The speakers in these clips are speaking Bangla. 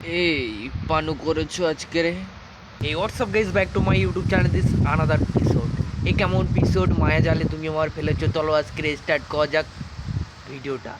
এই পানু করেছ আজকে রে এই WhatsApp guys back to my YouTube channel this another episode এই কেমন এপিসোড মায়া জালে তুমি আমার ফেলেছো। চলো আজকে স্টার্ট করা যাক ভিডিওটা।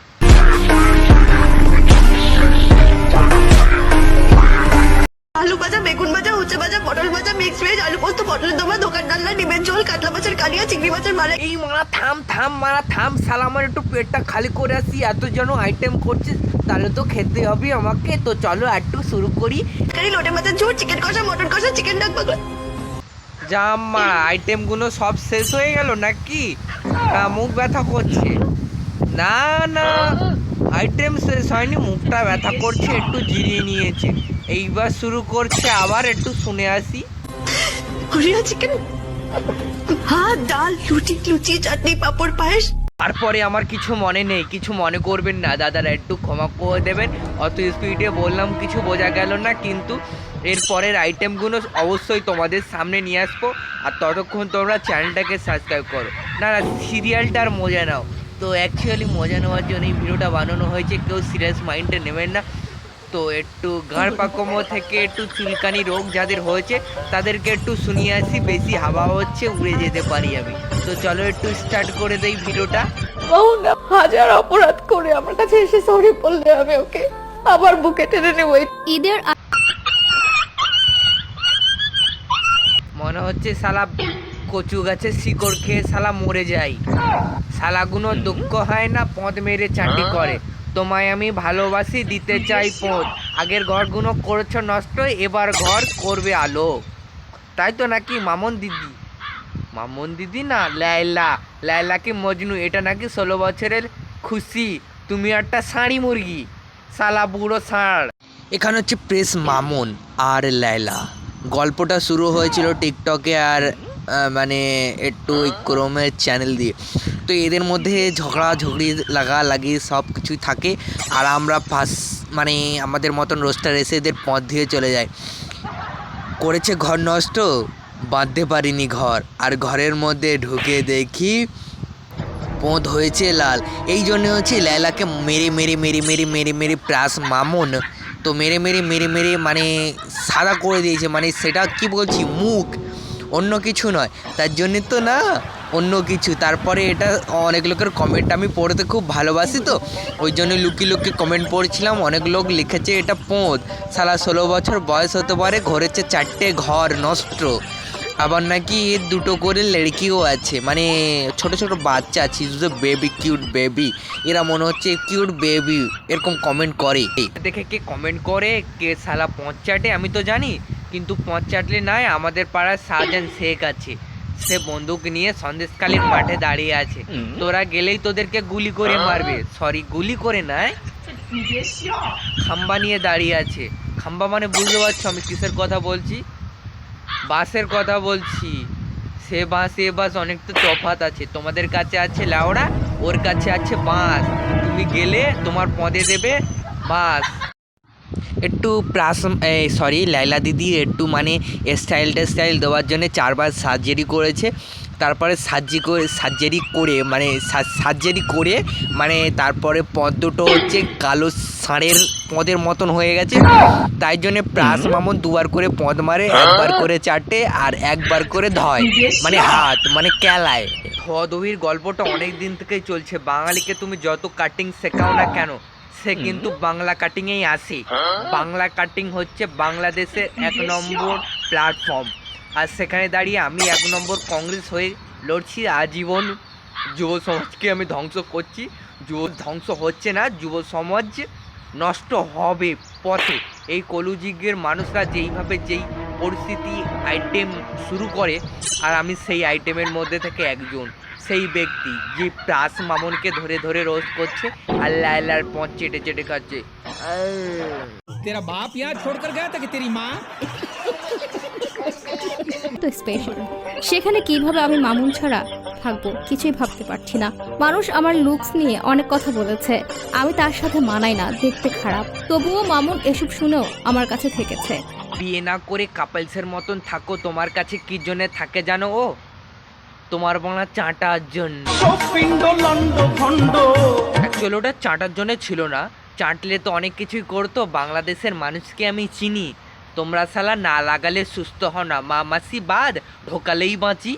আলু ভাজা বেগুন ভাজা উচ্ছে ভাজা পটল ভাজা মিক্স ভেজ আলু পোস্ত পটলের দোমা দোকান ডাল্লা ডিমের ঝোল কাতলা মাছের কালিয়া চিংড়ি মাছের মালাই। এই মারা থাম থাম মারা থাম সালা আমার একটু পেটটা খালি করে আসি এত যেন আইটেম করছিস তাহলে তো খেতে হবে আমাকে। তো চলো একটু শুরু করি। কারি লোটে মাছের ঝোল চিকেন কষা মটন কষা চিকেন ডাক বাগলা। জাম্মা আইটেমগুলো সব শেষ হয়ে গেল নাকি? না মুখ ব্যথা করছে। না না আইটেম শেষ হয়নি মুখটা ব্যথা করছে একটু জিরিয়ে নিয়েছে। এইবার শুরু করছে আবার একটু শুনে আসি। হরিয়া চিকেন হ্যাঁ ডাল লুচি লুচি চাটনি পাপড় পায়েস। তারপরে আমার কিছু মনে নেই কিছু মনে করবেন না। দাদারা একটু ক্ষমা করে দেবেন। অত স্পিডে বললাম কিছু বোঝা গেল না কিন্তু এরপরের আইটেমগুলো অবশ্যই তোমাদের সামনে নিয়ে আসব। আর ততক্ষণ তোমরা চ্যানেলটাকে সাবস্ক্রাইব করো। না না সিরিয়ালটার মজা নাও। তো অ্যাকচুয়ালি মজা নেওয়ার জন্য এই ভিডিওটা বানানো হয়েছে। কেউ সিরিয়াস মাইন্ডে নেবেন না। তো একটু গাঁড় পাকম থেকে একটু চুলকানি রোগ যাদের হয়েছে তাদেরকে একটু শুনিয়ে আসি বেশি হাওয়া হচ্ছে উড়ে যেতে পারি আমি। তো চলো একটু স্টার্ট করে দেই ভিডিওটা। না হাজার অপরাধ করে আমার কাছে এসে সরি বললে আমি ওকে আবার বুকে টেনে নেব। ঈদের মনে হচ্ছে সালা কচু গাছের শিকড় খেয়ে সালা মরে যায়। শালাগুলো দুঃখ হয় না পদ মেরে চাটি করে। তোমায় আমি ভালোবাসি, দিতে চাই পদ আগের ঘরগুলো করেছ নষ্ট, এবার ঘর করবে আলো। তাই তো নাকি মামন দিদি? মামন দিদি না, লায়লা। লায়লা কি মজনু? এটা নাকি ষোলো বছরের খুশি। তুমি একটা শাড়ি মুরগি। সালা বুড়ো ষাঁড়। এখানে হচ্ছে প্রেস মামুন আর লায়লা। গল্পটা শুরু হয়েছিল টিকটকে আর মানে একটু ক্রোমের চ্যানেল দিয়ে। তো এদের মধ্যে ঝগড়া, ঝগড়ি লাগা, লাগি সব কিছুই থাকে। আর আমরা ফার্স্ট মানে আমাদের মতন রোস্টার এসে এদের পথ দিয়ে চলে যায়। করেছে ঘর নষ্ট, বাঁধতে পারিনি ঘর। আর ঘরের মধ্যে ঢুকে দেখি পোঁত হয়েছে লাল। এই জন্য হচ্ছে লায়লাকে মেরে মেরে মেরে মেরে মেরে মেরে প্লাস মামুন। তো মেরে মেরে মেরে মেরে মানে সাদা করে দিয়েছে। মানে সেটা কি বলছি? মুখ। অন্য কিছু নয়। তার জন্যে তো না, অন্য কিছু। তারপরে এটা অনেক লোকের কমেন্ট আমি পড়তে খুব ভালোবাসি তো। ওই জন্য লুকি লুকি কমেন্ট পড়ছিলাম। অনেক লোক লিখেছে এটা পোঁত সালা ষোলো বছর বয়স হতে পারে, ঘরেছে চারটে ঘর নষ্ট। আবার নাকি এর দুটো করে লড়কিও আছে। মানে ছোট ছোট বাচ্চা আছে, শুধু বেবি কিউট বেবি এরা মনে হচ্ছে কিউট বেবি এরকম কমেন্ট করে। দেখে কে কমেন্ট করে, কে সালা পঞ্চাটে আমি তো জানি। কিন্তু পঞ্চাটলে নাই আমাদের পাড়ার শাহজাহান শেখ আছে। সে বন্দুক নিয়ে সন্দেশকালীর মাঠে দাঁড়িয়ে আছে। তোরা গেলেই তোদেরকে গুলি করে মারবে। সরি গুলি করে নয় খাম্বা নিয়ে দাঁড়িয়ে আছে। খাম্বা মানে বুঝতে পারছ আমি কিসের কথা বলছি? বাসের কথা বলছি। সে বাস এ বাস অনেক তো তফাত আছে। তোমাদের কাছে আছে লাউড়া ওর কাছে আছে বাস তুমি গেলে তোমার পদে দেবে বাস একটু প্লাস সরি লাইলা দিদি একটু মানে স্টাইল দেওয়ার জন্য চারবার সার্জারি করেছে। তারপরে সার্জি করে সার্জারি করে মানে সার্জারি করে মানে তারপরে পদ দুটো হচ্ছে কালো ষাঁড়ের পদের মতন হয়ে গেছে। তাই জন্যে প্লাস মামন দুবার করে পদ মারে, একবার করে চাটে আর একবার করে ধয়। মানে হাত মানে কেলায় ভদবির গল্পটা অনেক দিন থেকেই চলছে। বাঙালিকে তুমি যত কাটিং শেখাও না কেন সে কিন্তু বাংলা কাটিংয়েই আসে। বাংলা কাটিং হচ্ছে বাংলাদেশের এক নম্বর প্ল্যাটফর্ম আর সেখানে দাঁড়িয়ে আমি এক নম্বর কংগ্রেস হয়ে লড়ছি। আজীবন যুব সমাজকে আমি ধ্বংস করছি। যুব ধ্বংস হচ্ছে না যুব সমাজ নষ্ট হবে পথে। এই কলুযুগের মানুষরা যেইভাবে যেই পরিস্থিতি আইটেম শুরু করে আর আমি সেই আইটেমের মধ্যে থেকে একজন। সেই ব্যক্তি যে প্রাস মামনকে ধরে ধরে রোজ করছে আর লাইলার পথ চেটে চেটে খাচ্ছে। তেরা বাপ ইয়ার ছোড়কর গায়া থাকে তেরি মা তো স্পেশাল সেখানে কীভাবে আমি মামুন ছাড়া থাকব কিছুই ভাবতে পারছি না। মানুষ আমার লুকস নিয়ে অনেক কথা বলেছে। আমি তার সাথে মানাই না দেখতে খারাপ। তবুও মামুন এসব শুনেও আমার কাছে থেকেছে। বিয়ে না করে কাপলসের মতন থাকো তোমার কাছে কি জন্য থাকে জানো ও? তোমার বাংলা চাটার জন্য। অ্যাকচুয়ালি ওটা চাটার জন্য ছিল না। চাটলে তো অনেক কিছুই করতো বাংলাদেশের মানুষকে আমি চিনি। তোমরা শালা না লাগালে সুস্থ হও না। মা মাসি বাদ ঢোকালেই বাঁচি।